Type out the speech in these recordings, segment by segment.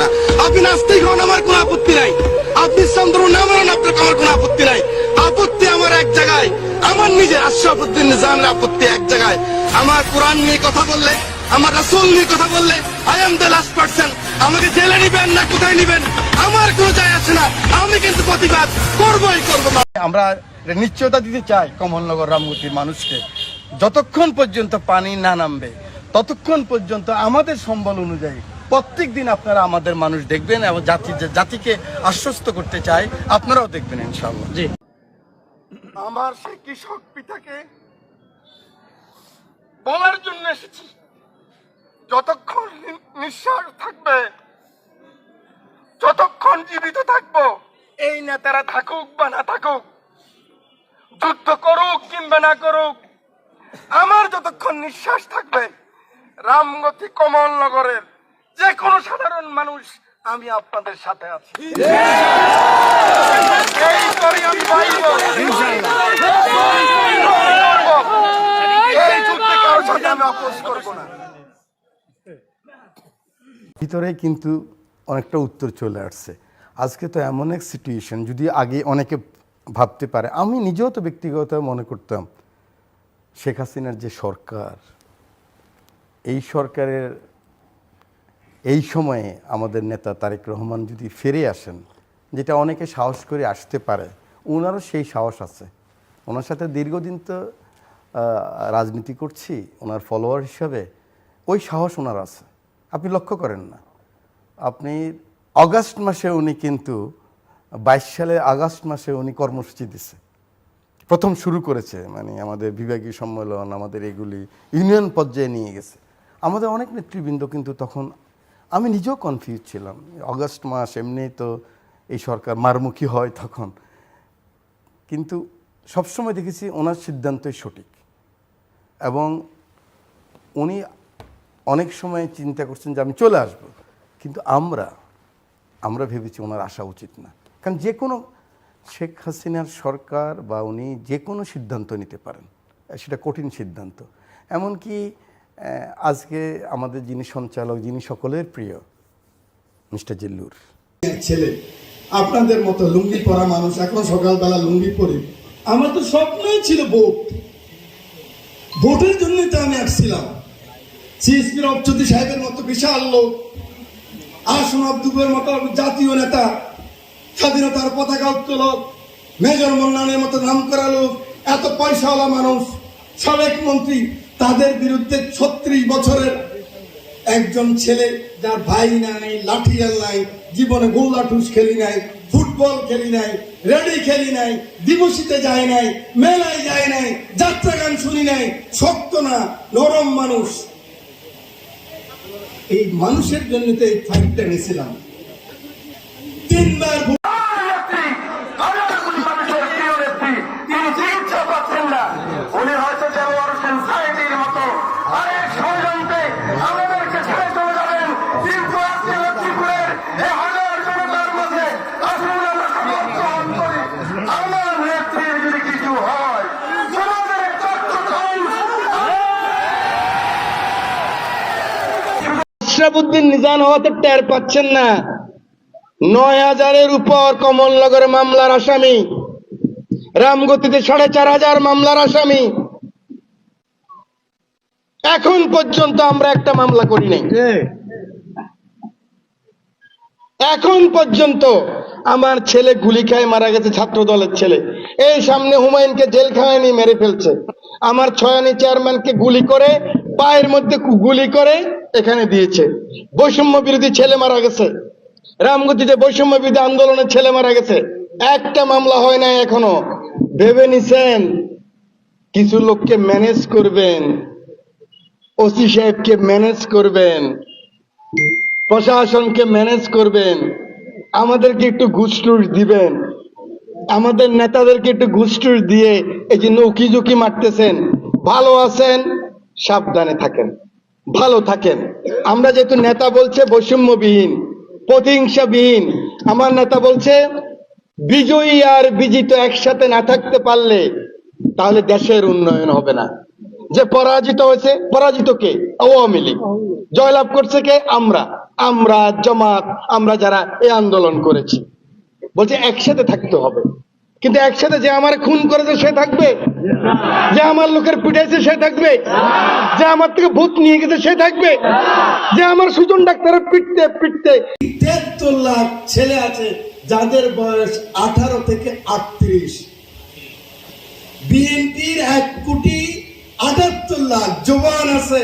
না। আপনি নাস্তিক হন, আমার কোনো আপত্তি নাই। আপনি চন্দ্র নাম হন আপনার আমার কোনো আপত্তি নাই। আপত্তি আমার এক জায়গায়। আমার নিজের আশরাফুদ্দিন নিজামের আপত্তি এক জায়গায়। আমার কোরআন নিয়ে কথা বললে, আমার রাসূল নিয়ে কথা বললে I am the last person আমাকে জেলে নিবেন না, কোথায় নিবেন? আমার কোনো যায় আসে না। আমি কিন্তু প্রতিবাদ করবই, করব আমরা নিশ্চয়তা দিতে চাই কমলনগর রামগতির মানুষকে। যতক্ষণ পর্যন্ত পানি না নামবে, ততক্ষণ পর্যন্ত আমাদের সম্বল অনুযায়ী প্রত্যেক দিন আপনারা আমাদের মানুষ দেখবেন এবং জাতি জাতিকে আশ্বস্ত করতে চাই আপনারাও দেখবেন ইনশাল্লাহ জি। আমার সেই কৃষক পিতাকে বলার জন্য এসেছি। যতক্ষণ নিঃশ্বাস থাকবে যতক্ষণ জীবিত থাকব এই নেতারা থাকুক বা না থাকুক যুদ্ধ করুক কিংবা না করুক আমার যতক্ষণ নিঃশ্বাস থাকবে রামগতি কমলনগরের যে কোনো সাধারণ মানুষ, আমি আপনাদের সাথে আছি। ভিতরে কিন্তু অনেকটা উত্তর চলে আসছে। আজকে তো এমন এক সিচুয়েশন যদি আগে অনেকে ভাবতে পারে, আমি নিজেও তো ব্যক্তিগত মনে করতাম, শেখ হাসিনার যে সরকার, এই সরকারের এই সময়ে আমাদের নেতা তারেক রহমান যদি ফিরে আসেন, যেটা অনেকে সাহস করে আসতে পারে ওনারও সেই সাহস আছে। ওনার সাথে দীর্ঘদিন তো রাজনীতি করছি, ওনার ফলোয়ার হিসাবে ওই সাহস ওনার আছে। আপনি লক্ষ্য করেন না। আপনি অগাস্ট মাসে উনি কিন্তু, বাইশ সালে আগস্ট মাসে উনি কর্মসূচি দিচ্ছে প্রথম শুরু করেছে মানে আমাদের বিভাগীয় সম্মেলন, আমাদের এগুলি ইউনিয়ন পর্যায়ে নিয়ে গেছে। আমাদের অনেক নেতৃবৃন্দ কিন্তু তখন আমি নিজেও কনফিউজ ছিলাম। অগস্ট মাস এমনি তো এই সরকার মারমুখী হয় তখন। কিন্তু সবসময় দেখেছি ওনার সিদ্ধান্তই সঠিক। এবং উনি অনেক সময় চিন্তা করছেন যে আমি চলে আসব। কিন্তু আমরা আমরা ভেবেছি ওনার আসা উচিত না। কারণ যে কোনো শেখ হাসিনার সরকার বা উনি যে কোনো সিদ্ধান্ত নিতে পারেন। সেটা কঠিন সিদ্ধান্ত। এমনকি আজকে আমাদের যিনি সঞ্চালক, যিনি সকলের প্রিয়, মিস্টার জিল্লুর। ছেলে, আপনাদের মতো লুঙ্গি পরা মানুষ এখন সকালবেলা লুঙ্গি পরে। আমার তো স্বপ্নই ছিল ভোট ভোটের জন্য তো আমি আসছিলাম। সিএসপির অবচুতি সাহেবের মতো বিশাল লোক, আসন আব্দুলের মতো জাতীয় নেতা, স্বাধীনতার পতাকা উত্তোলক, মেজর মন্নানের মতো নাম করা লোক, এত পয়সাওয়ালা মানুষ, সাবেক মন্ত্রী তাদের বিরুদ্ধে ছত্রিশ বছরের একজন ছেলে যার ভাই নাই, লাঠিয়াল নাই, জীবনে গোল্লা টুস খেলি নাই, ফুটবল খেলি নাই, রেডি খেলি নাই, দিবসিতে যায় নাই, মেলায় যায় নাই, যাত্রা গান শুনি নাই, শক্ত না, নরম মানুষ। এই মানুষের জন্য তো এই ফাইটটা নিয়েছিলাম তিনবার ভোট নেত্রী, হাজারগুলি মানুষের প্রিয় নেত্রী, তিনি চিকিৎসা পাচ্ছেন না। উনি হয়তো দেলোয়ার হোসেন সাইদির মতো আরেক ষড়যন্ত্রে আমাদেরকে ছেড়ে চলে যাবেন। কিন্তু আজকে লক্ষ্মীপুরের এই হাজার জনতার মধ্যে আসুন আমরা শপথ গ্রহণ করি। আমার নেত্রীর যদি কিছু হয়, সমাজের তত্ত্বকম আশরাফুদ্দিন নিজান হওয়াতে টের পাচ্ছেন না। নয় হাজারের উপর কমলনগর মামলার আসামি। রামগতিতে সাড়ে চার হাজার মামলার আসামি। এখন পর্যন্ত আমরা একটা মামলা করি নাই। এখন পর্যন্ত আমার ছেলে গুলি খায় মারা গেছে ছাত্র দলের ছেলে। এই সামনে হুমায়ুনকে জেল খাওয়ানি মেরে ফেলছে। আমার ছয়ানি চেয়ারম্যানকে গুলি করে পায়ের মধ্যে গুলি করে এখানে দিয়েছে। বৈষম্য বিরোধী ছেলে মারা গেছে। রামগতিতে বৈষম্য বিরোধী আন্দোলনের ছেলে মারা গেছে। একটা মামলা হয় নাই এখনও। ভেবে নিছেন? কিছু লোককে ম্যানেজ করবেন। ওসি সাহেবকে ম্যানেজ করবেন। প্রশাসনকে ম্যানেজ করবেন। আমাদেরকে একটু ঘুষটুস দিবেন। আমাদের নেতাদেরকে একটু ঘুষটুস দিয়ে এই যে নৌকি ঝুঁকি মারতেছেন। ভালো আছেন? সাবধানে থাকেন। ভালো থাকেন। আমরা যেহেতু নেতা বলছে, বৈষম্যবিহীন, প্রতিহিংসাবিহীন, আমার নেতা বলছে, বিজয়ী আর বিজিত একসাথে না থাকতে পারলে তাহলে দেশের উন্নয়ন হবে না। যে পরাজিত হয়েছে, পরাজিত কে? আওয়ামী লীগ। জয়লাভ করছে কে? আমরা। আমরা, জমাত, আমরা যারা এই আন্দোলন করেছি। বলছে একসাথে থাকতে হবে। কিন্তু একসাথে যে আমার খুন করেছে সে থাকবে? যে আমার লোকের পিটাইছে সে থাকবে? যে আমার থেকে ভূত নিয়ে গেছে সে থাকবে? যে আমার সুজন ডাক্তারের পিটতে পিটতে। তেহাত্তর লাখ ছেলে আছে যাদের বয়স আঠারো থেকে আটত্রিশ। বিএনপির এক কোটি আটাত্তর লাখ জবান আছে।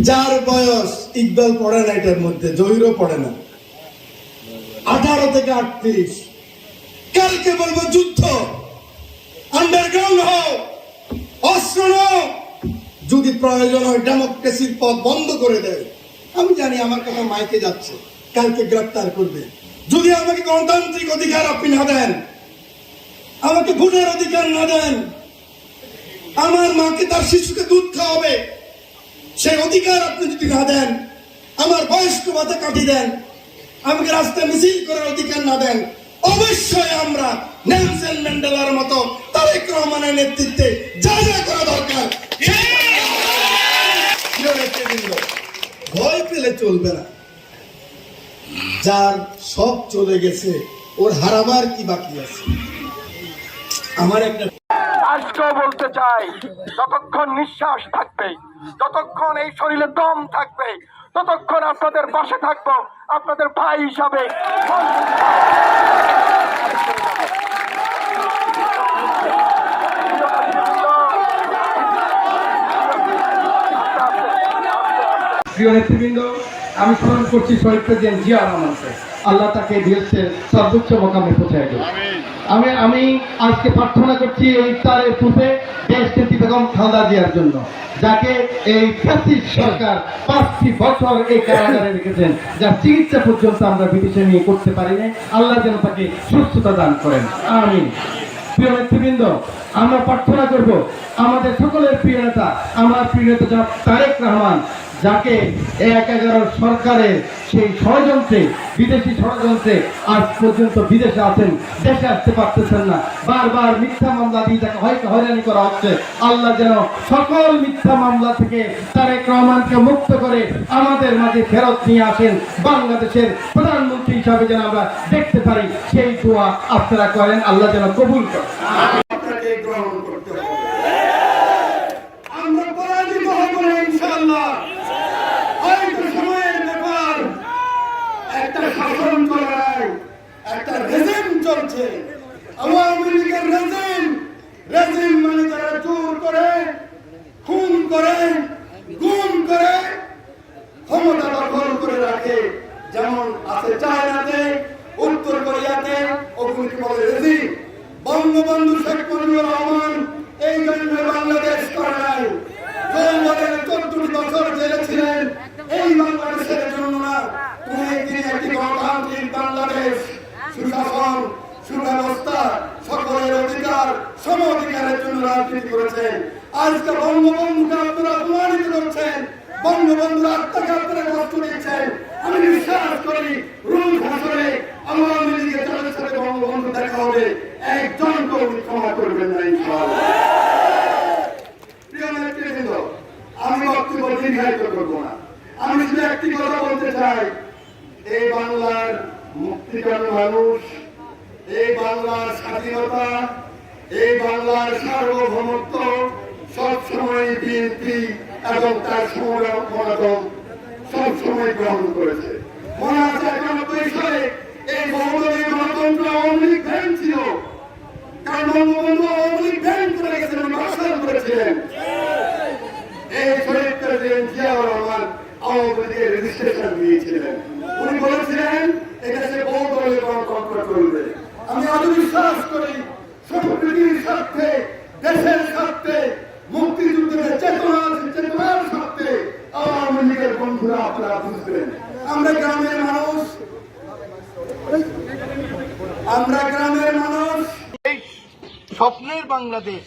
যার বয়স ইকবাল পড়ে না এটার মধ্যে, জহিরও পড়ে না। আঠারো থেকে আটত্রিশ। কালকে বলব যুদ্ধ। আন্ডারগ্রাউন্ড হোক অস্ত্র। যদি প্রয়োজন হয় ডেমোক্রেসির পথ বন্ধ করে দেয় আমি জানি আমার কথা মাইকে যাচ্ছে, কালকে গ্রেপ্তার করবে। যদি আমাকে গণতান্ত্রিক অধিকার আপনি না দেন, আমাকে ভোটের অধিকার না দেন, আমার মাকে তার শিশুকে দুধ খাওয়াবে, সেই অধিকার আপনি যদি না দেন, আমার বয়স্ক ভাতা কাটি দেন, আমাকে রাস্তায় মিছিল করার অধিকার না দেন অবশ্যই আমরা নেলসন ম্যান্ডেলার মতো তারেক রহমানের নেতৃত্বে যা যা করা দরকার। ভয় পেলে চলবে না। যার সব চলে গেছে, ওর হারাবার কি বাকি আছে? আমার একটা আজকেও বলতে চাই, যতক্ষণ নিঃশ্বাস থাকবে, যতক্ষণ এই শরীরে দম থাকবে ততক্ষণ আপনাদের পাশে থাকব, আপনাদের ভাই হিসাবে। প্রিয় নেতৃবৃন্দ, আমি স্মরণ করছি শহীদ প্রেসিডেন্ট জিয়া রহমানকে। আল্লাহ তাকে দিয়েছেন সর্বোচ্চ মোকামে পৌঁছায় দেবে আমি আমি আজকে প্রার্থনা করছি এই ইফতারের পূর্বে দেশ নেত্রী বেগম খালেদা জিয়ার জন্য, যাকে এই ফ্যাসিস্ট সরকার পাঁচটি বছর এই কারাগারে রেখেছেন, যার চিকিৎসা পর্যন্ত আমরা বিদেশে নিয়ে করতে পারি না আল্লাহ যেন তাকে সুস্থতা দান করেন। আমিন। প্রিয় নেতৃবৃন্দ, আমরা প্রার্থনা করব, আমাদের সকলের প্রিয় নেতা, আমার প্রিয় নেতা তারেক রহমান যাকে এক এগারো সরকারের সেই ষড়যন্ত্রে, বিদেশি ষড়যন্ত্রে আজ পর্যন্ত বিদেশে আছেন, দেশে আসতে পারতেছেন না। বারবার মিথ্যা মামলা দিয়ে তাকে হয়তো হয়রানি করা হচ্ছে, আল্লাহ যেন সকল মিথ্যা মামলা থেকে তারেক রহমানকে মুক্ত করে আমাদের মাঝে ফেরত নিয়ে আসেন। বাংলাদেশের প্রধানমন্ত্রী হিসাবে যেন আমরা দেখতে পারি, সেই দোয়া আপনারা করেন, আল্লাহ যেন কবুল করেন আপনাকে গ্রহণ করতে হবে আমরা পরাজিত হব না ইনশাআল্লাহ হয়তো সময়ের ব্যাপার একটা শাসন চলে নাই একটা রেজিম চলছে আওয়ামী লীগের রেজিম রেজিম মানে যারা চোর করে খুন করে গুম করে ক্ষমতা দখল করে রাখে যেমন আছে চায়নাতে উত্তর কোরিয়াতে ওগুলিকে বলে রেজিম বঙ্গবন্ধু শেখ মুজিবুর রহমান এই জন্য বাংলাদেশ করে নাই। জন্মের চোদ্দটি বছর জেলে ছিলেন। এই বাংলাদেশের জন্য না একদিন একটি গণতান্ত্রিক বাংলাদেশ, সুশাসন, সুব্যবস্থা, সকলের অধিকার, সম অধিকারের জন্য রাজনীতি করেছেন। আজকে বঙ্গবন্ধুকে আপনারা অপমানিত করছেন, বঙ্গবন্ধুর আত্মাকে আপনারা কষ্ট দিচ্ছেন। আমি বিশ্বাস করি, রুল ভাষণে আওয়ামী লীগের সাথে বঙ্গবন্ধু দেখা হবে। একজনকে উনি ক্ষমা করবেন না আমি বক্তব্য দীর্ঘায়িত করব না। আমি শুধু একটি কথা বলতে চাই। এই বাংলার মুক্তিকামী মানুষ, এই বাংলার স্বাধীনতা, এই বাংলার সার্বভৌমত্ব সবসময় বিএনপি এবং তার সংগ্রাম সবসময় গ্রহণ করেছে মনে আছে একানব্বই সালে এই বহুদলীয় গণতন্ত্র আওয়ামী লীগ ব্যাংক ছিল কারণ বঙ্গবন্ধু আওয়ামী লীগ ব্যাংক করে গেছিলেন বাসাল করেছিলেন এই শহীদ প্রেসিডেন্ট জিয়াউর রহমান আওয়ামী লীগের রেজিস্ট্রেশন দিয়েছিলেন উনি বলেছিলেন এদেশে বহু দলীয় গণতন্ত্র করবে আমি আজ বিশ্বাস করি সম্প্রীতির স্বার্থে দেশের স্বার্থে মুক্তিযুদ্ধের চেতনা চেতনার স্বার্থে আওয়ামী লীগের বন্ধুরা আপনারা বুঝবেন আমরা গ্রামের মানুষ আমরা গ্রামের মানুষ এই স্বপ্নের বাংলাদেশ,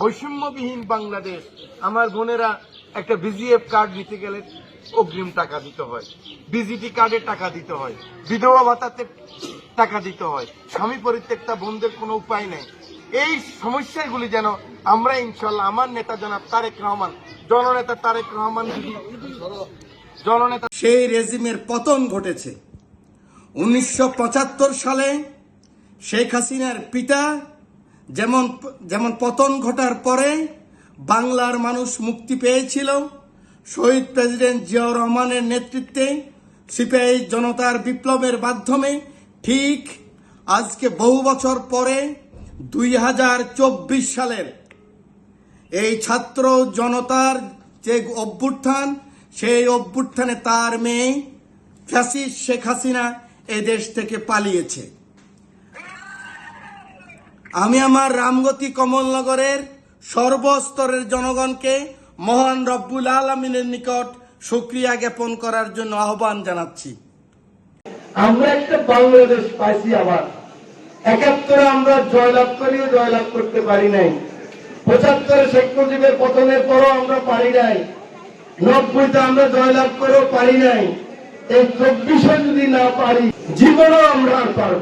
বৈষম্যবিহীন বাংলাদেশ, আমার বোনেরা একটা বিজিএফ কার্ড নিতে গেলে অগ্রিম টাকা দিতে হয়। বিজিটি কার্ডে টাকা দিতে হয়। বিধবা ভাতাতে টাকা দিতে হয়। স্বামী পরিত্যক্তা বোনদের কোনো উপায় নেই। এই সমস্যাগুলি যেন আমরা ইনশাল্লাহ আমার নেতা জনাব তারেক রহমান, জননেতা তারেক রহমান জননেতা সেই রেজিমের পতন ঘটেছে। উনিশশো পঁচাত্তর সালে শেখ হাসিনার পিতা যেমন যেমন পতন ঘটার পরে বাংলার মানুষ মুক্তি পেয়েছিল, শহীদ প্রেসিডেন্ট জিয়াউর রহমানের নেতৃত্বে সিপিআই জনতার বিপ্লবের মাধ্যমে ঠিক আজকে বহু বছর পরে দুই হাজার চব্বিশ সালের এই ছাত্র জনতার যে অভ্যুত্থান, সেই অভ্যুত্থানে তার মেয়ে ফ্যাসিস শেখ হাসিনা এ দেশ থেকে পালিয়েছে। আমি আমার রামগতি কমলনগরের সর্বস্তরের জনগণকে মহান রব্বুল আলমিনের নিকট সুক্রিয়া জ্ঞাপন করার জন্য আহ্বান জানাচ্ছি। আমরা একটা বাংলাদেশ পাইছি আবার। একাত্তরে আমরা জয়লাভ করিও জয়লাভ করতে পারি নাই। পঁচাত্তরে শেখ মুজিবের পতনের পরও আমরা পারি নাই। নব্বইতে আমরা জয়লাভ করেও পারি নাই। এই চব্বিশে যদি না পারি, জীবনও আমরা আর পারি